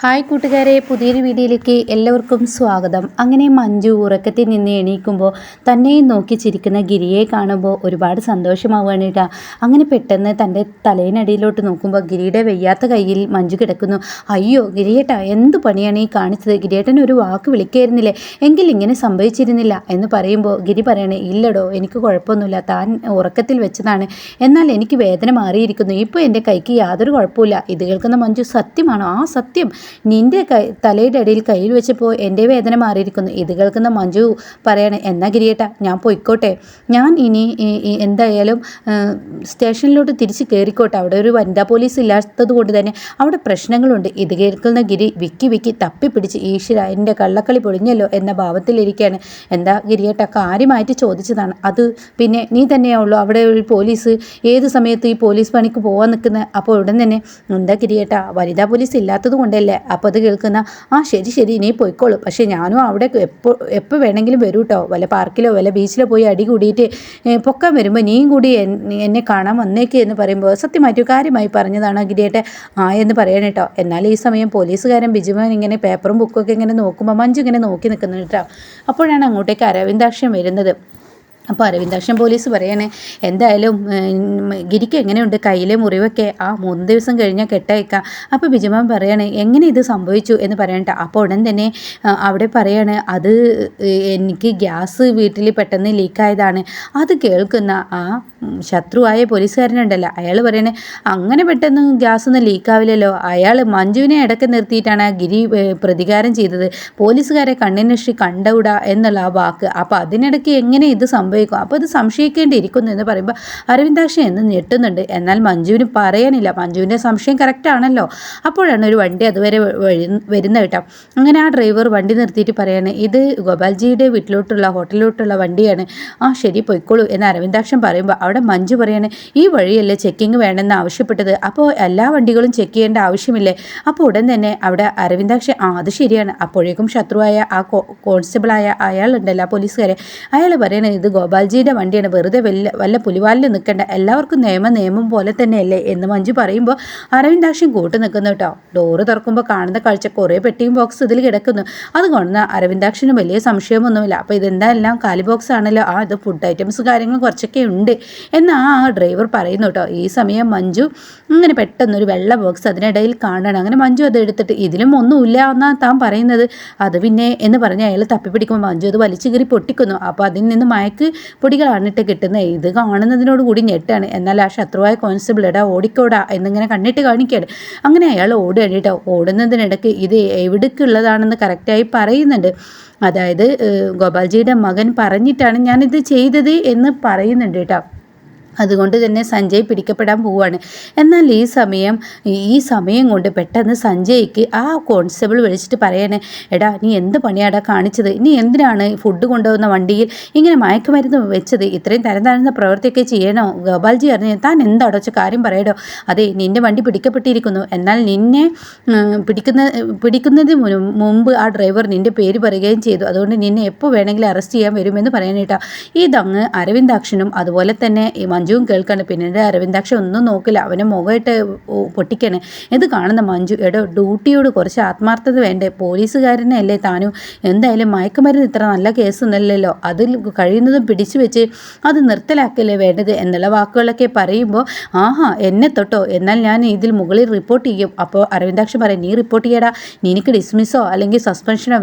Hi കൂട്ടുകാരെ പുതിയൊരു വീഡിയോയിലേക്ക് എല്ലാവർക്കും സ്വാഗതം. അങ്ങനെ മഞ്ജു ഉറക്കത്തിൽ നിന്ന് എണീക്കുമ്പോൾ തന്നെയും നോക്കി ചിരിക്കുന്ന ഗിരിയെ കാണുമ്പോൾ ഒരുപാട് സന്തോഷമാവുകയാണ് കേട്ടോ. അങ്ങനെ പെട്ടെന്ന് തന്റെ തലേനടിയിലോട്ട് നോക്കുമ്പോൾ ഗിരിയുടെ വെയ്യാത്ത കയ്യിൽ മഞ്ജു കിടക്കുന്നു. അയ്യോ ഗിരിയേട്ടാ എന്ത് പണിയാണ് ഈ കാണിച്ചത്? ഗിരിയേട്ടൻ ഒരു വാക്ക് വിളിക്കായിരുന്നില്ലേ? എങ്കിൽ ഇങ്ങനെ സംഭവിച്ചിരുന്നില്ല എന്ന് പറയുമ്പോൾ ഗിരി പറയണേ ഇല്ലടോ എനിക്ക് കുഴപ്പമൊന്നുമില്ല. താൻ ഉറക്കത്തിൽ വെച്ചതാണ്. എന്നാൽ എനിക്ക് വേദന മാറിയിരിക്കുന്നു. ഇപ്പോൾ എന്റെ കൈക്ക് യാതൊരു കുഴപ്പമില്ല ഇത് കേൾക്കുന്ന മഞ്ജു സത്യമാണോ? ആ സത്യം. നിന്റെ കൈ തലയുടെ ഇടയിൽ കയ്യിൽ വെച്ചപ്പോൾ എന്റെ വേദന മാറിയിരിക്കുന്നു. ഇത് കേൾക്കുന്ന മഞ്ജു പറയണേ എന്നാ ഗിരിയേട്ട ഞാൻ പൊയ്ക്കോട്ടെ. ഞാൻ ഇനി എന്തായാലും സ്റ്റേഷനിലോട്ട് തിരിച്ച് കയറിക്കോട്ടെ അവിടെ ഒരു വനിതാ പോലീസ് ഇല്ലാത്തത് കൊണ്ട് തന്നെ അവിടെ പ്രശ്നങ്ങളുണ്ട്. ഇത് കേൾക്കുന്ന ഗിരി വിക്കി വിക്കി തപ്പിപ്പിടിച്ച് ഈശ്വര എന്റെ കള്ളക്കളി പൊളിഞ്ഞല്ലോ എന്ന ഭാവത്തിലിരിക്കുകയാണ്. എന്താ ഗിരിയേട്ട കാര്യമായിട്ട് ചോദിച്ചതാണ്. അത് പിന്നെ നീ തന്നെയാവുള്ളൂ അവിടെ ഒരു പോലീസ് ഏത് സമയത്ത് ഈ പോലീസ് പണിക്ക് പോകാൻ നിൽക്കുന്നത്? അപ്പോൾ ഉടൻ തന്നെ എന്താ ഗിരിയേട്ട വനിതാ പോലീസ് ഇല്ലാത്തത് കൊണ്ടല്ലേ? അപ്പോൾ അത് കേൾക്കുന്ന ആ ശരി ശരി ഇനി പോയിക്കോളൂ. പക്ഷേ ഞാനും അവിടെ എപ്പോൾ എപ്പോൾ വേണമെങ്കിലും വരൂ കേട്ടോ വല്ല പാർക്കിലോ വല്ല ബീച്ചിലോ പോയി അടി കൂടിയിട്ട് പൊക്കാൻ വരുമ്പോൾ നീയും കൂടി എന്നെ കാണാൻ വന്നേക്ക് എന്ന് പറയുമ്പോൾ സത്യമായിട്ട് കാര്യമായി പറഞ്ഞതാണ് ഗിരിയേട്ടെ ആ എന്ന് പറയണം കേട്ടോ എന്നാൽ ഈ സമയം പോലീസുകാരൻ ബിജുമോൻ ഇങ്ങനെ പേപ്പറും ബുക്കൊക്കെ ഇങ്ങനെ നോക്കുമ്പോൾ മഞ്ജു ഇങ്ങനെ നോക്കി നിൽക്കുന്നു കേട്ടോ അപ്പോഴാണ് അങ്ങോട്ടേക്ക് അരവിന്ദാക്ഷം വരുന്നത്. അപ്പോൾ അരവിന്ദാക്ഷൻ പോലീസ് പറയണേ എന്തായാലും ഗിരിക്ക് എങ്ങനെയുണ്ട്? കയ്യിലെ മുറിവൊക്കെ ആ മൂന്ന് ദിവസം കഴിഞ്ഞാൽ കെട്ടയക്കാം. അപ്പോൾ ബിജുമാൻ പറയണേ എങ്ങനെ ഇത് സംഭവിച്ചു എന്ന് പറയണ്ട അപ്പോൾ ഉടൻ തന്നെ അവിടെ പറയാണ് അത് എനിക്ക് ഗ്യാസ് വീട്ടിൽ പെട്ടെന്ന് ലീക്കായതാണ്. അത് കേൾക്കുന്ന ആ ശത്രുവായ പോലീസുകാരനുണ്ടല്ലോ. അയാൾ പറയണേ അങ്ങനെ പെട്ടെന്ന് ഗ്യാസ് ഒന്നും ലീക്കാവില്ലല്ലോ. അയാൾ മഞ്ജുവിനെ ഇടയ്ക്ക് നിർത്തിയിട്ടാണ് ആ ഗിരി പ്രതികാരം ചെയ്തത്. പോലീസുകാരെ കണ്ണിനശ്രീ കണ്ടവിടാ എന്നുള്ള ആ വാക്ക്. അപ്പോൾ അതിനിടയ്ക്ക് എങ്ങനെ ഇത് സംഭവിക്കും. അപ്പോൾ ഇത് സംശയിക്കേണ്ടിയിരിക്കുന്നു എന്ന് പറയുമ്പോൾ അരവിന്ദാക്ഷൻ എന്ന് ഞെട്ടുന്നുണ്ട്. എന്നാൽ മഞ്ജുവിന് പറയാനില്ല. മഞ്ജുവിന്റെ സംശയം കറക്റ്റ് ആണല്ലോ. അപ്പോഴാണ് ഒരു വണ്ടി അതുവരെ വരുന്ന കേട്ടോ. അങ്ങനെ ആ ഡ്രൈവർ വണ്ടി നിർത്തിയിട്ട് പറയാണ് ഇത് ഗോപാൽജിയുടെ വീട്ടിലോട്ടുള്ള ഹോട്ടലിലോട്ടുള്ള വണ്ടിയാണ്. ആ ശരി പൊയ്ക്കോളൂ. എന്ന് അരവിന്ദാക്ഷൻ പറയുമ്പോൾ അവിടെ മഞ്ജു പറയാണ് ഈ വഴിയല്ലേ ചെക്കിങ് വേണമെന്ന് ആവശ്യപ്പെട്ടത്. അപ്പോൾ എല്ലാ വണ്ടികളും ചെക്ക് ചെയ്യേണ്ട ആവശ്യമില്ലേ? അപ്പോൾ ഉടൻ തന്നെ അവിടെ അരവിന്ദാക്ഷൻ ആ അത് ശരിയാണ്. അപ്പോഴേക്കും ശത്രുവായ ആ കോൺസ്റ്റബിളായ അയാളുണ്ടല്ലോ ആ പോലീസുകാരെ. അയാൾ പറയണത് ഇത് ഗോപാൽജിയുടെ വണ്ടിയാണ് വെറുതെ വല്ല വല്ല പുലിവാലിൽ നിൽക്കേണ്ട. എല്ലാവർക്കും നിയമം നിയമം പോലെ തന്നെയല്ലേ എന്ന് മഞ്ജു പറയുമ്പോൾ അരവിന്ദാക്ഷൻ കൂട്ടു നിൽക്കുന്നു കേട്ടോ. ഡോറ് തുറക്കുമ്പോൾ കാണുന്ന കാഴ്ച കുറേ പെട്ടിയും ബോക്സ് ഇതിൽ കിടക്കുന്നു. അതുകൊണ്ട് അരവിന്ദാക്ഷന് വലിയ സംശയമൊന്നുമില്ല. അപ്പോൾ ഇതെന്തായാലും കാലി ബോക്സ് ആണല്ലോ? ആ ഇത് ഫുഡ് ഐറ്റംസ് കാര്യങ്ങൾ കുറച്ചൊക്കെ ഉണ്ട്. എന്ന് ആ ഡ്രൈവർ പറയുന്നു കേട്ടോ. ഈ സമയം മഞ്ജു ഇങ്ങനെ പെട്ടെന്നൊരു വെള്ള ബോക്സ് അതിനിടയിൽ കാണണം. അങ്ങനെ മഞ്ജു അത് എടുത്തിട്ട് ഇതിലും ഒന്നുമില്ല എന്നാണ് താൻ പറയുന്നത്. അത് പിന്നെ എന്ന് പറഞ്ഞ് അയാൾ തപ്പിപ്പിടിക്കുമ്പോൾ മഞ്ജു അത് വലിച്ചു കീറി പൊട്ടിക്കുന്നു. അപ്പോൾ അതിൽ നിന്ന് മയക്ക് പൊടികളാണ് ഇട്ട് കിട്ടുന്നത് ഇത് കാണുന്നതിനോട് കൂടി ഞെട്ടാണ്. എന്നാൽ ആ ശത്രുവായ കോൺസ്റ്റബിൾ എടാ ഓടിക്കോടാ എന്നിങ്ങനെ കണ്ണിട്ട് കാണിക്കുകയാണ് അങ്ങനെ അയാൾ ഓടുകയാണ് കേട്ടോ ഓടുന്നതിനിടയ്ക്ക് ഇത് എവിടേക്കുള്ളതാണെന്ന് കറക്റ്റായി പറയുന്നുണ്ട്. അതായത് ഗോപാൽജിയുടെ മകൻ പറഞ്ഞിട്ടാണ് ഞാനിത് ചെയ്തത് എന്ന് പറയുന്നുണ്ട് കേട്ടോ. അതുകൊണ്ട് തന്നെ സഞ്ജയ് പിടിക്കപ്പെടാൻ പോവുകയാണ്. എന്നാൽ ഈ സമയം ഈ സമയം കൊണ്ട് പെട്ടെന്ന് സഞ്ജയ്ക്ക് ആ കോൺസ്റ്റബിൾ വിളിച്ചിട്ട് പറയണേ എടാ നീ എന്ത് പണിയാടാ കാണിച്ചത്? നീ എന്തിനാണ് ഫുഡ് കൊണ്ടുപോകുന്ന വണ്ടിയിൽ ഇങ്ങനെ മയക്കുമരുന്ന് വെച്ചത്? ഇത്രയും തരം താഴ്ന്ന പ്രവൃത്തിയൊക്കെ ചെയ്യണോ? ഗോപാൽജി അറിഞ്ഞു താൻ എന്താടോ വെച്ച കാര്യം പറയടോ? അതെ നിന്റെ വണ്ടി പിടിക്കപ്പെട്ടിരിക്കുന്നു. എന്നാൽ നിന്നെ പിടിക്കുന്ന പിടിക്കുന്നതിന് മുമ്പ് ആ ഡ്രൈവർ നിന്റെ പേര് പറയുകയും ചെയ്തു. അതുകൊണ്ട് നിന്നെ എപ്പോൾ വേണമെങ്കിലും അറസ്റ്റ് ചെയ്യാൻ വരുമെന്ന് പറയാനേട്ടാ ദങ്ങ് അരവിന്ദാക്ഷനും അതുപോലെ തന്നെ മഞ്ജുവും കേൾക്കാണ്. പിന്നീട് അരവിന്ദാക്ഷ ഒന്നും നോക്കില്ല. അവനെ മുഖമായിട്ട് പൊട്ടിക്കണേ. ഇത് കാണുന്ന മഞ്ജു എടോ ഡ്യൂട്ടിയോട് കുറച്ച് ആത്മാർത്ഥത വേണ്ടേ? പോലീസുകാരനെ അല്ലേ താനും? എന്തായാലും മയക്കുമരുന്ന് ഇത്ര നല്ല കേസൊന്നുമല്ലല്ലോ. അതിൽ കഴിയുന്നതും പിടിച്ചു വെച്ച് അത് നിർത്തലാക്കല്ലേ വേണ്ടത്? എന്നുള്ള വാക്കുകളൊക്കെ പറയുമ്പോൾ ആഹാ എന്നെ തൊട്ടോ? എന്നാൽ ഞാൻ ഇതിൽ മുകളിൽ റിപ്പോർട്ട് ചെയ്യും. അപ്പോൾ അരവിന്ദാക്ഷൻ പറയും നീ റിപ്പോർട്ട് ചെയ്യടാ. നിനക്ക് ഡിസ്മിസോ അല്ലെങ്കിൽ സസ്പെൻഷനോ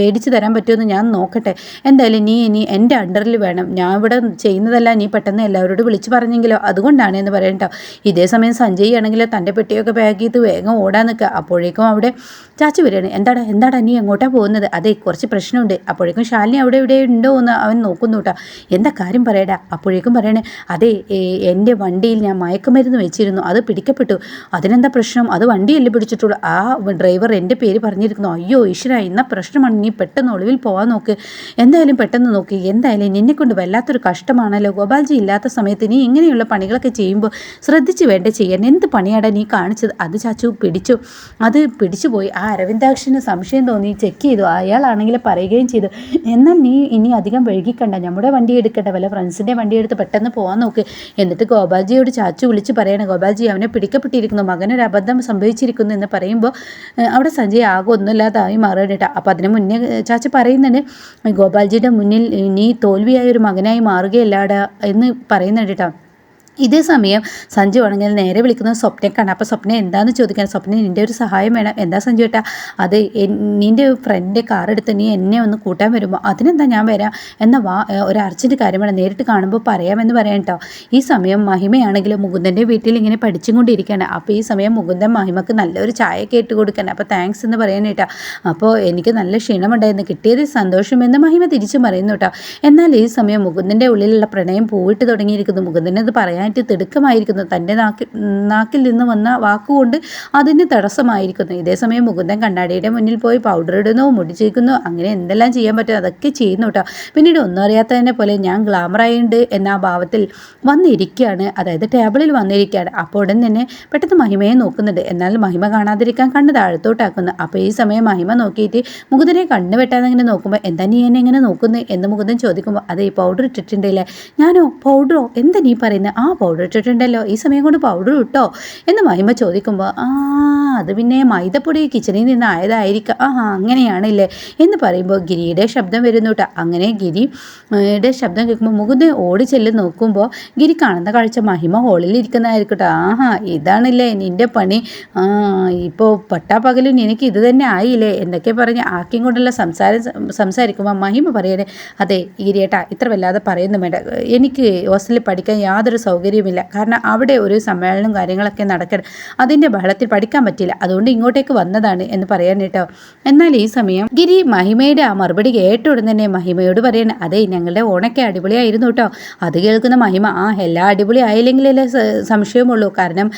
മേടിച്ച് തരാൻ പറ്റുമെന്ന് ഞാൻ നോക്കട്ടെ. എന്തായാലും നീ ഇനി എന്റെ അണ്ടറിൽ വേണം. ഞാൻ ഇവിടെ ചെയ്യുന്നതല്ല. നീ പെട്ടെന്ന് എല്ലാവരോടും വിളിച്ചു പറഞ്ഞെങ്കിലോ? അതുകൊണ്ടാണ് എന്ന് പറയണ്ടോ ഇതേ സമയം സഞ്ജയ് ആണെങ്കിൽ തന്റെ പെട്ടിയൊക്കെ പാക്ക് ചെയ്ത് വേഗം ഓടാൻ നിൽക്കുക. അപ്പോഴേക്കും അവിടെ ചാച്ചു വരികയാണ്. എന്താടാ എന്താടാ നീ എങ്ങോട്ടാ പോകുന്നത്? അതെ കുറച്ച് പ്രശ്നമുണ്ട്. അപ്പോഴേക്കും ശാലിനി അവിടെ ഇവിടെ ഉണ്ടോ എന്ന് അവൻ നോക്കുന്നു കേട്ടോ എന്താ കാര്യം പറയടാ? അപ്പോഴേക്കും പറയണേ അതെ എന്റെ വണ്ടിയിൽ ഞാൻ മയക്കുമരുന്ന് വെച്ചിരുന്നു. അത് പിടിക്കപ്പെട്ടു. അതിനെന്താ പ്രശ്നം? അത് വണ്ടിയല്ലേ പിടിച്ചിട്ടുള്ളൂ. ആ ഡ്രൈവർ എന്റെ പേര് പറഞ്ഞിരിക്കുന്നു. അയ്യോ ഈശ്വര ഇന്ന പ്രശ്നമാണ്. നീ പെട്ടെന്ന് ഒളിവിൽ പോകാൻ നോക്ക്. എന്തായാലും പെട്ടെന്ന് നോക്ക്. എന്തായാലും നിന്നെക്കൊണ്ട് വല്ലാത്തൊരു കഷ്ടമാണല്ലോ. ഗോപാൽജി ഇല്ലാത്ത സമയത്ത് നീ ഇങ്ങനെയുള്ള പണികളൊക്കെ ചെയ്യുമ്പോൾ ശ്രദ്ധിച്ച് വേണ്ട ചെയ്യാൻ. എന്ത് പണിയാടാ നീ കാണിച്ചത്? അത് ചാച്ചു പിടിച്ചു. അത് പിടിച്ചു പോയി. ആ അരവിന്ദാക്ഷന് സംശയം തോന്നി. ചെക്ക് ചെയ്തു. അയാളാണെങ്കിൽ പറയുകയും ചെയ്തു. എന്നാൽ നീ ഇനി അധികം വൈകിക്കണ്ട. നമ്മുടെ വണ്ടി എടുക്കണ്ട. വല്ല ഫ്രണ്ട്സിന്റെ വണ്ടി എടുത്ത് പെട്ടെന്ന് പോകാൻ നോക്ക്. എന്നിട്ട് ഗോപാൽജിയോട് ചാച്ചു വിളിച്ച് പറയണം ഗോപാൽജി അവനെ പിടിക്കപ്പെട്ടിരിക്കുന്നു. മകനൊരു അബദ്ധം സംഭവിച്ചിരിക്കുന്നു എന്ന് പറയുമ്പോൾ അവിടെ സഞ്ജയ് ആകെ ഒന്നുമില്ലാതായി മാറുകയാണ് അപ്പോൾ അതിന് മുന്നേ ചാച്ചു പറയുന്നുണ്ട് ഗോപാൽജിയുടെ മുന്നിൽ നീ തോൽവിയായ ഒരു മകനായി മാറുകയല്ലാടാ എന്ന് പറയുന്നുണ്ട് ഇതേ സമയം സഞ്ജു ആണെങ്കിൽ നേരെ വിളിക്കുന്നത് സ്വപ്നക്കാണ്. കാണാം അപ്പോൾ സ്വപ്ന എന്താണെന്ന് ചോദിക്കാൻ സ്വപ്ന നിന്റെ ഒരു സഹായം വേണം. എന്താ സഞ്ജു ഏട്ടാ? അത് നിന്റെ ഫ്രണ്ട് കാർ എടുത്ത് നീ എന്നെ ഒന്ന് കൂട്ടാൻ വരുമ്പോൾ അതിനെന്താ ഞാൻ വരാം? എന്ന വാ ഒരു അർജന്റ് കാര്യം വേണം. നേരിട്ട് കാണുമ്പോൾ പറയാമെന്ന് പറയാം കേട്ടോ ഈ സമയം മഹിമയാണെങ്കിൽ മുകുന്ദന്റെ വീട്ടിൽ ഇങ്ങനെ പഠിച്ചും കൊണ്ടിരിക്കുകയാണ് അപ്പോൾ ഈ സമയം മുകുന്ദൻ മഹിമക്ക് നല്ലൊരു ചായ കേട്ട് കൊടുക്കാൻ അപ്പോൾ താങ്ക്സ് എന്ന് പറയാൻ കേട്ടോ അപ്പോൾ എനിക്ക് നല്ല ക്ഷീണമുണ്ടായിരുന്നു. കിട്ടിയത് സന്തോഷമെന്ന് മഹിമ തിരിച്ചു പറയുന്നു കേട്ടോ എന്നാൽ ഈ സമയം മുകുന്ദന്റെ ഉള്ളിലുള്ള പ്രണയം പോയിട്ട് തുടങ്ങിയിരിക്കുന്നു. മുകുന്ദനത് പറയാൻ പറയാനായിട്ട് തിടുക്കമായിരിക്കുന്നു. തന്റെ നാക്കിൽ നാക്കിൽ നിന്ന് വന്ന വാക്കുകൊണ്ട് അതിന് തടസ്സമായിരിക്കുന്നു. ഇതേസമയം മുകുന്ദൻ കണ്ണാടിയുടെ മുന്നിൽ പോയി പൗഡർ ഇടുന്നു മുടി ചേക്കുന്നു. അങ്ങനെ എന്തെല്ലാം ചെയ്യാൻ പറ്റും? അതൊക്കെ ചെയ്യുന്നു കേട്ടോ പിന്നീട് ഒന്നും അറിയാത്തതിനെ പോലെ ഞാൻ ഗ്ലാമറായുണ്ട് എന്ന ഭാവത്തിൽ വന്നിരിക്കുകയാണ്. അതായത് ടേബിളിൽ വന്നിരിക്കുകയാണ്. അപ്പോൾ ഉടൻ തന്നെ പെട്ടെന്ന് മഹിമയെ നോക്കുന്നുണ്ട്. എന്നാൽ മഹിമ കാണാതിരിക്കാൻ കണ്ണ് താഴത്തോട്ടാക്കുന്നു. അപ്പോൾ ഈ സമയം മഹിമ നോക്കിയിട്ട് മുകുന്ദനെ കണ്ണ് വെട്ടാതെ ഇങ്ങനെ നോക്കുമ്പോൾ എന്താ നീ എന്നെ എങ്ങനെ നോക്കുന്നത് എന്ന് മുകുന്ദൻ ചോദിക്കുമ്പോൾ അതെ പൗഡർ ഇട്ടിട്ടുണ്ടല്ലേ? ഞാനോ? പൗഡറോ എന്താ നീ പറയുന്നത് ആ പൗഡർ ഇട്ടിട്ടുണ്ടല്ലോ. ഈ സമയം കൊണ്ട് പൗഡർ ഇട്ടോ? എന്ന് മഹിമ ചോദിക്കുമ്പോൾ ആ അത് പിന്നെ മൈദപ്പൊടി കിച്ചണിൽ നിന്ന് ആയതായിരിക്കാം ആ അങ്ങനെയാണല്ലേ? എന്ന് പറയുമ്പോൾ ഗിരിയുടെ ശബ്ദം വരുന്നു കേട്ടോ അങ്ങനെ ഗിരിയുടെ ശബ്ദം കേൾക്കുമ്പോൾ മുകുന്ദൻ ഓടി ചെല്ല് നോക്കുമ്പോൾ ഗിരി കാണുന്ന കാഴ്ച മഹിമ ഹോളിൽ ഇരിക്കുന്നതായിരിക്കും കേട്ടോ ആഹാ ഇതാണല്ലേ നിന്റെ പണി. ആ ഇപ്പോൾ പട്ടാപ്പകലും നിനക്ക് ഇത് തന്നെ ആയില്ലേ? എന്നൊക്കെ പറഞ്ഞ് ആക്കിയും കൊണ്ടുള്ള സംസാരം സംസാരിക്കുമ്പോൾ മഹിമ പറയണേ അതെ ഗിരിയേട്ടാ ഇത്ര വല്ലാതെ പറയുന്നു വേണ്ട. എനിക്ക് ഹോസ്റ്റലിൽ പഠിക്കാൻ യാതൊരു സൗകര്യമില്ല കാരണം അവിടെ ഒരു സമ്മേളനം കാര്യങ്ങളൊക്കെ നടക്കണം അതിന്റെ ബഹളത്തിൽ പഠിക്കാൻ പറ്റില്ല. അതുകൊണ്ട് ഇങ്ങോട്ടേക്ക് വന്നതാണ് എന്ന് പറയാൻ കേട്ടോ. എന്നാൽ ഈ സമയം ഗിരി മഹിമയുടെ ആ മറുപടി കേട്ട ഉടൻ തന്നെ മഹിമയോട് പറയണം അതെ ഞങ്ങളുടെ ഓണൊക്കെ അടിപൊളിയായിരുന്നു കേട്ടോ. അത് കേൾക്കുന്ന മഹിമ ആ എല്ലാം അടിപൊളി ആയില്ലെങ്കിലല്ലേ സംശയമുള്ളൂ കാരണം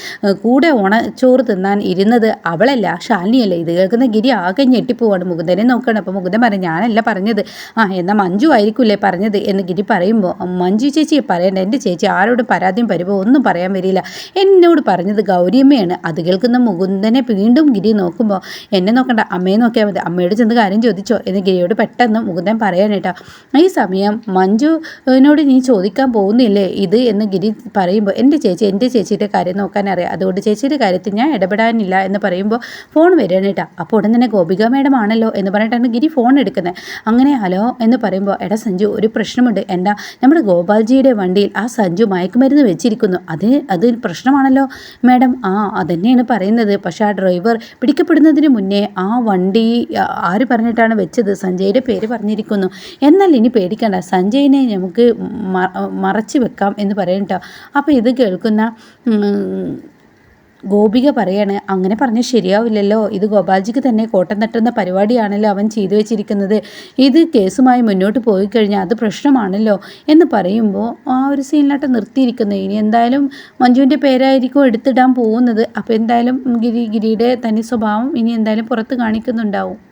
കൂടെ ഓണച്ചോറ് തിന്നാൻ ഇരുന്നത് അവളല്ല ഷാലിനിയല്ലേ ഇത് കേൾക്കുന്ന ഗിരി ആകെ ഞെട്ടിപ്പോവാണ്. മുകുന്ദനെ നോക്കണം. അപ്പോൾ മുകുന്ദൻ പറയും ഞാനല്ല പറഞ്ഞത്. ആ എന്നാൽ മഞ്ജു ആയിരിക്കില്ലേ പറഞ്ഞത്? എന്ന് ഗിരി പറയുമ്പോൾ മഞ്ജു ചേച്ചി പറയണ്ട. എന്റെ ചേച്ചി ആരോടും പരാതിയും പരിഭവം ഒന്നും പറയാൻ വരില്ല. എന്നോട് പറഞ്ഞത് ഗൗരിയമ്മയാണ്. അത് കേൾക്കുന്ന മുകുന്ദനെ വീണ്ടും ഗിരി നോക്കുമ്പോൾ എന്നെ നോക്കണ്ട. അമ്മയെ നോക്കിയാൽ മതി. അമ്മയോട് ചെന്ന് കാര്യം ചോദിച്ചോ. എന്ന് ഗിരിയോട് പെട്ടെന്ന് മുകുന്ദൻ പറയാനേട്ടാ ഈ സമയം മഞ്ജുവിനോട് നീ ചോദിക്കാൻ പോകുന്നില്ലേ? ഇത്? എന്ന് ഗിരി പറയുമ്പോൾ എന്റെ ചേച്ചി എന്റെ ചേച്ചിയുടെ കാര്യം നോക്കാനറിയാം അതുകൊണ്ട് ചേച്ചിയുടെ കാര്യത്തിൽ ഞാൻ ഇടപെടാനില്ല. എന്ന് പറയുമ്പോൾ ഫോൺ വരികയാണ് അപ്പോൾ ഉടൻ തന്നെ ഗോപിക മേഡം ആണല്ലോ? എന്ന് പറഞ്ഞിട്ടാണ് ഗിരി ഫോൺ എടുക്കുന്നത്. അങ്ങനെ ഹലോ? എന്ന് പറയുമ്പോൾ എടാ സഞ്ജു ഒരു പ്രശ്നമുണ്ട്. എന്താ? നമ്മുടെ ഗോപാൽജിയുടെ വണ്ടിയിൽ ആ സഞ്ജു മയക്കുമരുന്ന് വെച്ചിരിക്കുന്നു. അത് അത് പ്രശ്നമാണല്ലോ. മാഡം ആ അതന്നെയാണ് പറയുന്നത്. പക്ഷേ ആ ഡ്രൈവർ പിടിക്കപ്പെടുന്നതിന് മുന്നേ ആ വണ്ടി ആര് പറഞ്ഞിട്ടാണ് വെച്ചത്? സഞ്ജയുടെ പേര് പറഞ്ഞിരിക്കുന്നു. എന്നാൽ ഇനി പേടിക്കണ്ട. സഞ്ജയിനെ നമുക്ക് മറച്ചു വെക്കാം എന്ന് പറയട്ടോ അപ്പോൾ ഇത് കേൾക്കുന്ന ഗോപിക പറയാണ് അങ്ങനെ പറഞ്ഞാൽ ശരിയാവില്ലല്ലോ. ഇത് ഗോപാൽജിക്ക് തന്നെ കോട്ടം തട്ടുന്ന പരിപാടിയാണല്ലോ അവൻ ചെയ്തു വെച്ചിരിക്കുന്നത്. ഇത് കേസുമായി മുന്നോട്ട് പോയി കഴിഞ്ഞാൽ അത് പ്രശ്നമാണല്ലോ. എന്ന് പറയുമ്പോൾ ആ ഒരു സീനിലായിട്ട് നിർത്തിയിരിക്കുന്നത് ഇനി എന്തായാലും മഞ്ജുവിന്റെ പേരായിരിക്കും എടുത്തിടാൻ പോകുന്നത്. അപ്പോൾ എന്തായാലും ഗിരി ഗിരിയുടെ തനി സ്വഭാവം ഇനി എന്തായാലും പുറത്ത് കാണിക്കുന്നുണ്ടാവും.